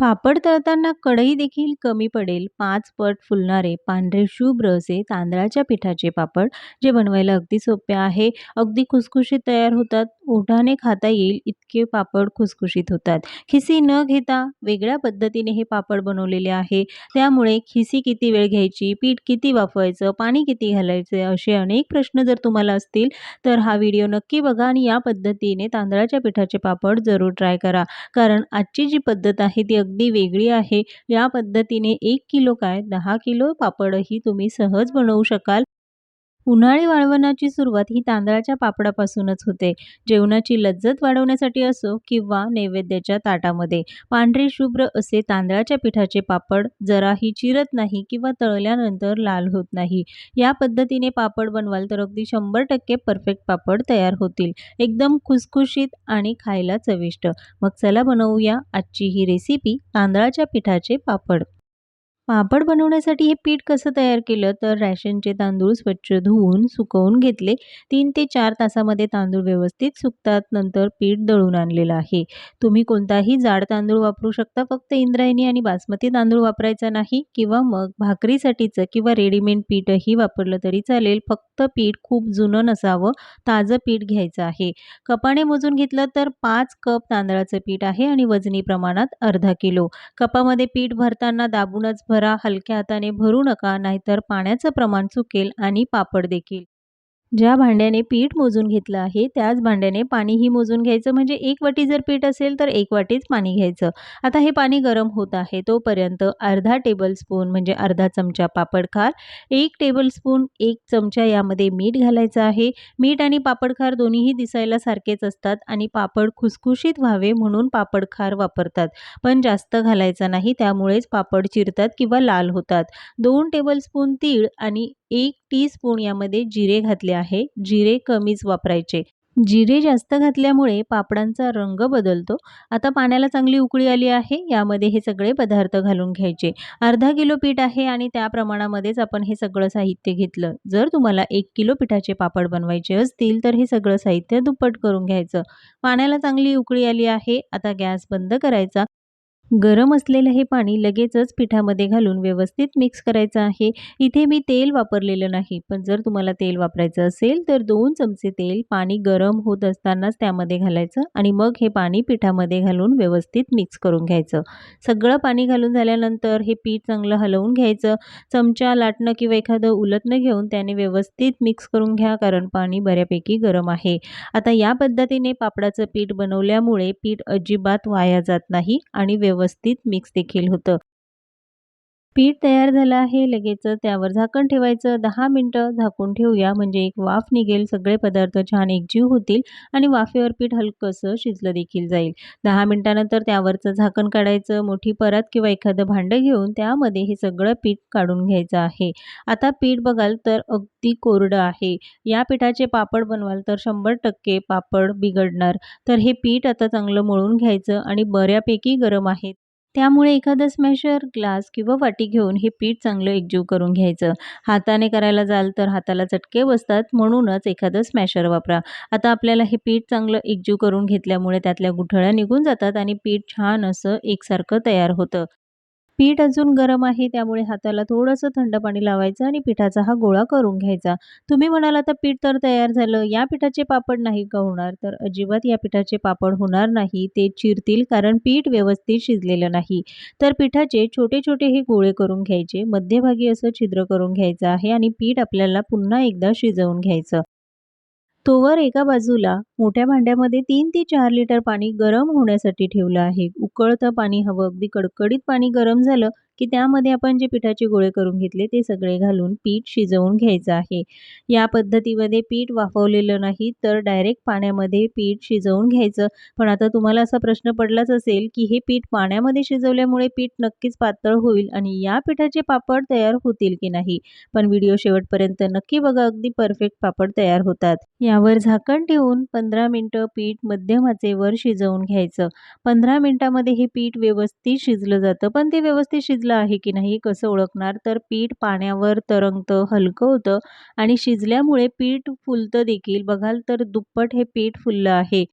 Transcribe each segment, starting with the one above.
पापड तळताना कढई देखील कमी पडेल. पाच पट फुलणारे पांढरे शुभ्र असे तांदळाच्या पिठाचे पापड जे बनवायला अगदी सोपे आहे. अगदी खुसखुशीत तयार होतात. ओढाने खाता येईल इतके पापड खुसखुशीत होतात. खिसी न घेता वेगळ्या पद्धतीने हे पापड बनवलेले आहे. त्यामुळे खिसी किती वेळ घ्यायची पीठ किती वाफवायचं पाणी किती घालायचं असे अनेक प्रश्न जर तुम्हाला असतील तर हा व्हिडिओ नक्की बघा आणि या पद्धतीने तांदळाच्या पिठाचे पापड जरूर ट्राय करा. कारण आजची जी पद्धत आहे ती अगदी वेगळी आहे. या पद्धतीने एक किलो काय दहा किलो पापडही तुम्ही सहज बनवू शकाल. उन्हाळी वाळवणाची सुरुवात ही तांदळाच्या पापडापासूनच होते. जेवणाची लज्जत वाढवण्यासाठी असो किंवा नैवेद्याच्या ताटामध्ये. पांढरे शुभ्र असे तांदळाच्या पिठाचे पापड जराही चिरत नाही किंवा तळल्यानंतर लाल होत नाही. या पद्धतीने पापड बनवाल तर अगदी शंभर टक्के परफेक्ट पापड तयार होतील. एकदम खुसखुशीत आणि खायला चविष्ट. मग चला बनवूया आजची ही रेसिपी तांदळाच्या पिठाचे पापड. पापड बनवण्यासाठी हे पीठ कसं तयार केलं? तर रॅशनचे तांदूळ स्वच्छ धुवून सुकवून घेतले. तीन ते चार तासामध्ये तांदूळ व्यवस्थित सुकतात. नंतर पीठ दळून आणलेलं आहे. तुम्ही कोणताही जाड तांदूळ वापरू शकता. फक्त इंद्रायणी आणि बासमती तांदूळ वापरायचा नाही किंवा मग भाकरीसाठीचं किंवा रेडीमेड पीठही वापरलं तरी चालेल. फक्त पीठ खूप जुनं नसावं. ताजं पीठ घ्यायचं आहे. कपाने मोजून घेतलं तर पाच कप तांदळाचं पीठ आहे आणि वजनी प्रमाणात अर्धा किलो. कपामध्ये पीठ भरताना दाबूनच भर हलक्या हाताने भरू नका नाहीतर पाण्याचं प्रमाण चुकेल आणि पापड देखील. ज्या भांड्याने पीठ मोजून घेतलं आहे त्याच भांड्याने पाणीही मोजून घ्यायचं. म्हणजे एक वाटी जर पीठ असेल तर एक वाटीच पाणी घ्यायचं. आता हे पाणी गरम होत आहे तोपर्यंत अर्धा टेबलस्पून म्हणजे अर्धा चमचा पापडखार एक टेबलस्पून एक चमचा यामध्ये मीठ घालायचं आहे. मीठ आणि पापडखार दोन्हीही दिसायला सारखेच असतात आणि पापड खुसखुशीत व्हावे म्हणून पापडखार वापरतात. पण जास्त घालायचा नाही त्यामुळेच पापड चिरतात किंवा लाल होतात. दोन टेबलस्पून तीळ आणि एक टीस्पून यामध्ये जिरे घातले आहे. जिरे कमीच वापरायचे. जिरे जास्त घातल्यामुळे पापडांचा रंग बदलतो. आता पाण्याला चांगली उकळी आली आहे. यामध्ये हे सगळे पदार्थ घालून घ्यायचे. अर्धा किलो पीठ आहे आणि त्या प्रमाणामध्येच आपण हे सगळं साहित्य घेतलं. जर तुम्हाला एक किलो पिठाचे पापड बनवायचे असतील तर हे सगळं साहित्य दुप्पट करून घ्यायचं. पाण्याला चांगली उकळी आली आहे. आता गॅस बंद करायचा. गरम असलेलं हे पाणी लगेचच पिठामध्ये घालून व्यवस्थित मिक्स करायचं आहे. इथे मी तेल वापरलेलं नाही पण जर तुम्हाला तेल वापरायचं असेल तर दोन चमचे तेल पाणी गरम होत असतानाच त्यामध्ये घालायचं आणि मग हे पाणी पिठामध्ये घालून व्यवस्थित मिक्स करून घ्यायचं. सगळं पाणी घालून झाल्यानंतर हे पीठ चांगलं हलवून घ्यायचं. चमचा लाटणं किंवा एखादं उलटणं घेऊन त्याने व्यवस्थित मिक्स करून घ्या कारण पाणी बऱ्यापैकी गरम आहे. आता या पद्धतीने पापडाचं पीठ बनवल्यामुळे पीठ अजिबात वाया जात नाही आणि व्यवस्थित व्यवस्थित मिक्स देखील होतं. पीठ तयार झालं आहे. लगेच त्यावर झाकण ठेवायचं. दहा मिनटं झाकून ठेवूया. म्हणजे एक वाफ निघेल. सगळे पदार्थ छान एकजीव होतील आणि वाफेवर पीठ हलकंसं शिजलं देखील जाईल. दहा मिनटानंतर त्यावरचं झाकण काढायचं. मोठी परात किंवा एखादं भांडं घेऊन त्यामध्ये हे सगळं पीठ काढून घ्यायचं आहे. आता पीठ बघाल तर अगदी कोरडं आहे. या पिठाचे पापड बनवाल तर शंभर टक्के पापड बिघडणार. तर हे पीठ आता चांगलं मळून घ्यायचं आणि बऱ्यापैकी गरम आहे. त्यामुळे एखादं स्मॅशर ग्लास किंवा वाटी घेऊन हे पीठ चांगलं एकजीव करून घ्यायचं. हाताने करायला जाल तर हाताला चटके बसतात म्हणूनच एखादं स्मॅशर वापरा. आता आपल्याला हे पीठ चांगलं एकजीव करून घेतल्यामुळे त्यातल्या गुठळ्या निघून जातात आणि पीठ छान असं एकसारखं तयार होतं. पीठ अजून गरम आहे त्यामुळे हाताला थोडंसं थंड पाणी लावायचं आणि पिठाचा हा गोळा करून घ्यायचा. तुम्ही म्हणाल आता पीठ तर तयार झालं या पिठाचे पापड नाही का होणार? तर अजिबात या पिठाचे पापड होणार नाही ते चिरतील कारण पीठ व्यवस्थित शिजलेलं नाही. तर पिठाचे छोटे छोटे हे गोळे करून घ्यायचे मध्यभागी असं छिद्र करून घ्यायचं आहे आणि पीठ आपल्याला पुन्हा एकदा शिजवून घ्यायचं. तोवर एका बाजूला मोठ्या भांड्यामध्ये तीन ते चार लिटर पाणी गरम होण्यासाठी ठेवलं आहे. उकळतं पाणी हवं अगदी कडकडीत पाणी गरम झालं की त्यामध्ये आपण जे पिठाचे गोळे करून घेतले ते सगळे घालून पीठ शिजवून घ्यायचं आहे. या पद्धतीमध्ये पीठ वाफवलेलं नाही तर डायरेक्ट पाण्यामध्ये पीठ शिजवून घ्यायचं. पण आता तुम्हाला असा प्रश्न पडलाच असेल की हे पीठ पाण्यामध्ये शिजवल्यामुळे पीठ नक्कीच पातळ होईल आणि या पिठाचे पापड तयार होतील की नाही? पण व्हिडिओ शेवटपर्यंत नक्की बघा अगदी परफेक्ट पापड तयार होतात. यावर झाकण ठेवून पंधरा मिनटं पीठ मध्यम आचेवर शिजवून घ्यायचं. पंधरा मिनटामध्ये हे पीठ व्यवस्थित शिजलं जातं. पण ते व्यवस्थित शिजलं शिजलं आहे की नाही कसं ओळखणार? तर पीठ पाण्यावर तरंगतं हलकं होतं आणि शिजल्यामुळे पीठ फुलतं देखील. बघाल तर दुप्पट हे पीठ फुललं आहे.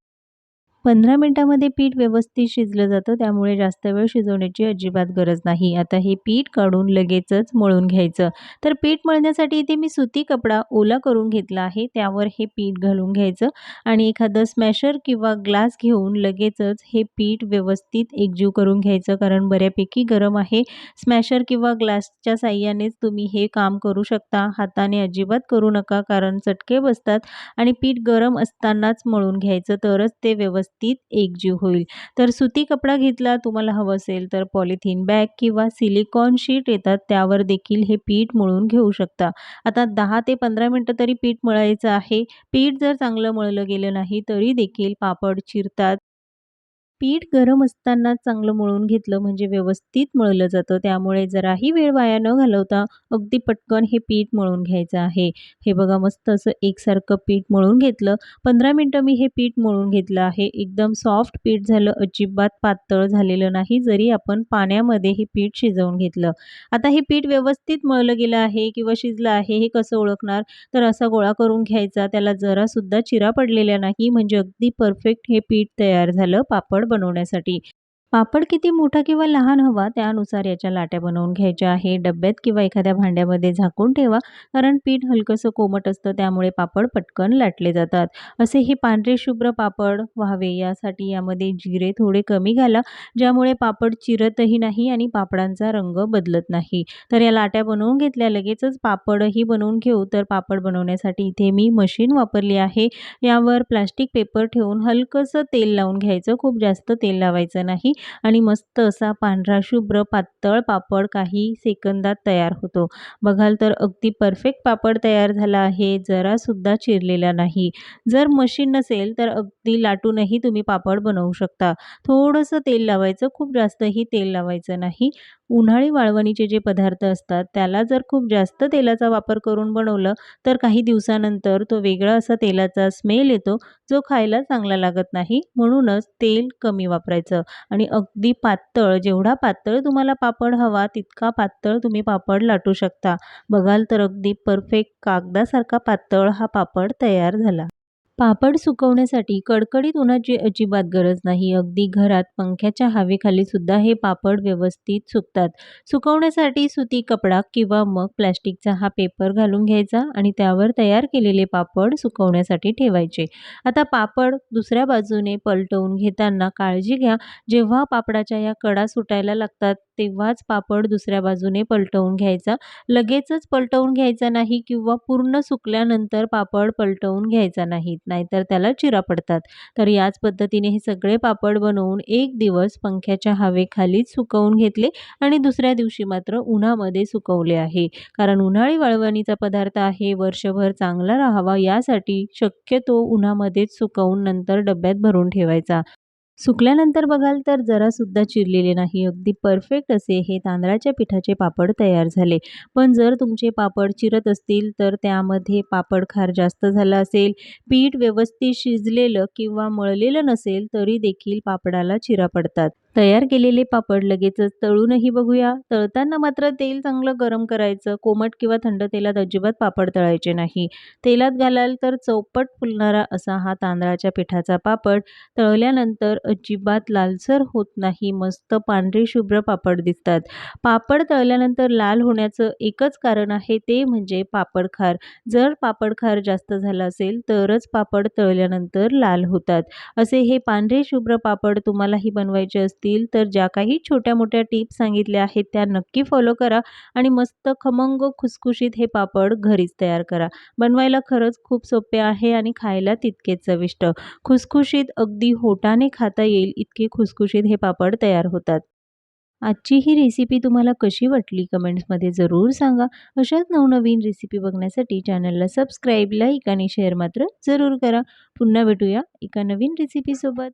पंधरा मिनटामध्ये पीठ व्यवस्थित शिजलं जातं त्यामुळे जास्त वेळ शिजवण्याची अजिबात गरज नाही. आता हे पीठ काढून लगेचच मळून घ्यायचं. तर पीठ मळण्यासाठी इथे मी सुती कपडा ओला करून घेतला आहे त्यावर हे पीठ घालून घ्यायचं आणि एखादं स्मॅशर किंवा ग्लास घेऊन लगेचच हे पीठ व्यवस्थित एकजीव करून घ्यायचं कारण बऱ्यापैकी गरम आहे. स्मॅशर किंवा ग्लासच्या साह्यानेच तुम्ही हे काम करू शकता. हाताने अजिबात करू नका कारण चटके बसतात आणि पीठ गरम असतानाच मळून घ्यायचं तरच ते व्यवस्थित एकजीव होईल. तर सुती कपडा घेतला तुम्हाला हवं असेल तर पॉलिथिन बॅग किंवा सिलिकॉन शीट येतात त्यावर देखील हे पीठ मळून घेऊ शकता. आता दहा ते पंधरा मिनटं तरी पीठ मळायचं आहे. पीठ जर चांगलं मळलं गेलं नाही तरी देखील पापड चिरतात. पीठ गरम असताना चांगलं मळून घेतलं म्हणजे व्यवस्थित मळलं जातं. त्यामुळे जराही वेळ वाया न घालवता अगदी पटकन हे पीठ मळून घ्यायचं आहे. हे बघा मस्त असं एकसारखं पीठ मळून घेतलं. पंधरा मिनटं मी हे पीठ मळून घेतलं आहे. एकदम सॉफ्ट पीठ झालं. अजिबात पातळ झालेलं नाही जरी आपण पाण्यामध्ये हे पीठ शिजवून घेतलं. आता हे पीठ व्यवस्थित मळलं गेलं आहे किंवा शिजलं आहे हे कसं ओळखणार? तर असा गोळा करून घ्यायचा. त्याला जरासुद्धा चिरा पडलेला नाही म्हणजे अगदी परफेक्ट हे पीठ तयार झालं पापड बनवण्यासाठी. पापड किती मोठा किंवा लहान हवा त्यानुसार याच्या लाट्या बनवून घ्यायच्या आहे. डब्यात किंवा एखाद्या भांड्यामध्ये झाकून ठेवा कारण पीठ हलकंसं कोमट असतं त्यामुळे पापड पटकन लाटले जातात. असे हे पांढरे शुभ्र पापड व्हावे. यासाठी यामध्ये जिरे थोडे कमी घाला ज्यामुळे पापड चिरतही नाही आणि पापडांचा रंग बदलत नाही. तर या लाट्या बनवून घेतल्या लगेचच पापडही बनवून घेऊ. तर पापड बनवण्यासाठी इथे मी मशीन वापरली आहे. यावर प्लास्टिक पेपर ठेवून हलकंसं तेल लावून घ्यायचं. खूप जास्त तेल लावायचं नाही. आणि मस्त असा पांढरा शुभ्र पातळ पापड काही सेकंदात तयार होतो. बघाल तर अगदी परफेक्ट पापड तयार झाला आहे जरासुद्धा चिरलेला नाही. जर मशीन नसेल तर अगदी लाटूनही तुम्ही पापड बनवू शकता. थोडंसं तेल लावायचं खूप जास्तही तेल लावायचं नाही. उन्हाळी वाळवणीचे जे पदार्थ असतात त्याला जर खूप जास्त तेलाचा वापर करून बनवलं तर काही दिवसानंतर तो वेगळा असा तेलाचा स्मेल येतो जो खायला चांगला लागत नाही. म्हणूनच तेल कमी वापरायचं. आणि अगदी पातळ जेवढा पातळ तुम्हाला पापड हवा तितका पातळ तुम्ही पापड लाटू शकता. बघाल तर अगदी परफेक्ट कागदासारखा पातळ हा पापड तयार झाला. पापड सुकवण्यासाठी कडकडीत उन्हाची अजिबात गरज नाही. अगदी घरात पंख्याच्या हवेखाली सुद्धा हे पापड व्यवस्थित सुकतात. सुकवण्यासाठी सुती कपडा किंवा मग प्लॅस्टिकचा हा पेपर घालून घ्यायचा आणि त्यावर तयार केलेले पापड सुकवण्यासाठी ठेवायचे. आता पापड दुसऱ्या बाजूने पलटवून घेताना काळजी घ्या. जेव्हा पापडाच्या या कडा सुटायला लागतात तेव्हाच पापड दुसऱ्या बाजूने पलटवून घ्यायचा. लगेचच पलटवून घ्यायचा नाही किंवा पूर्ण सुकल्यानंतर पापड पलटवून घ्यायचा नाहीत नाहीतर त्याला चिरा पडतात. तर याच पद्धतीने हे सगळे पापड बनवून एक दिवस पंख्याच्या हवेखालीच सुकवून घेतले आणि दुसऱ्या दिवशी मात्र उन्हामध्ये सुकवले आहे. कारण उन्हाळी वाळवणीचा पदार्थ आहे वर्षभर चांगला राहावा यासाठी शक्यतो उन्हामध्येच सुकवून नंतर डब्यात भरून ठेवायचा. सुकल्यानंतर बघाल तर जरासुद्धा चिरलेले नाही. अगदी परफेक्ट असे हे तांदळाच्या पिठाचे पापड तयार झाले. पण जर तुमचे पापड चिरत असतील तर त्यामध्ये पापड खार जास्त झाला असेल पीठ व्यवस्थित शिजलेलं किंवा मळलेलं नसेल तरी देखील पापडाला चिरा पडतात. तयार केलेले पापड लगेचच तळूनही बघूया. तळताना मात्र तेल चांगलं गरम करायचं. कोमट किंवा थंड तेलात अजिबात पापड तळायचे नाही. तेलात घालाल तर चौपट फुलणारा असा हा तांदळाच्या पिठाचा पापड. तळल्यानंतर अजिबात लालसर होत नाही. मस्त पांढरे शुभ्र पापड दिसतात. पापड तळल्यानंतर लाल होण्याचं एकच कारण आहे ते म्हणजे पापड खार जर पापड खार जास्त झाला असेल तरच पापड तळल्यानंतर लाल होतात. असे हे पांढरे शुभ्र पापड तुम्हालाही बनवायचे असतील तर ज्या काही छोट्या मोठ्या टिप्स सांगितल्या आहेत त्या नक्की फॉलो करा आणि मस्त खमंग खुसखुशीत हे पापड घरीच तयार करा. बनवायला खरंच खूप सोपे आहे आणि खायला तितकेच चविष्ट. खुसखुशीत अगदी होटाने खाता येईल इतके खुसखुशीत हे पापड तयार होतात. आजची ही रेसिपी तुम्हाला कशी वाटली कमेंट्समध्ये जरूर सांगा. अशाच नवनवीन रेसिपी बघण्यासाठी चॅनलला सबस्क्राईब लाईक आणि शेअर मात्र जरूर करा. पुन्हा भेटूया एका नवीन रेसिपीसोबत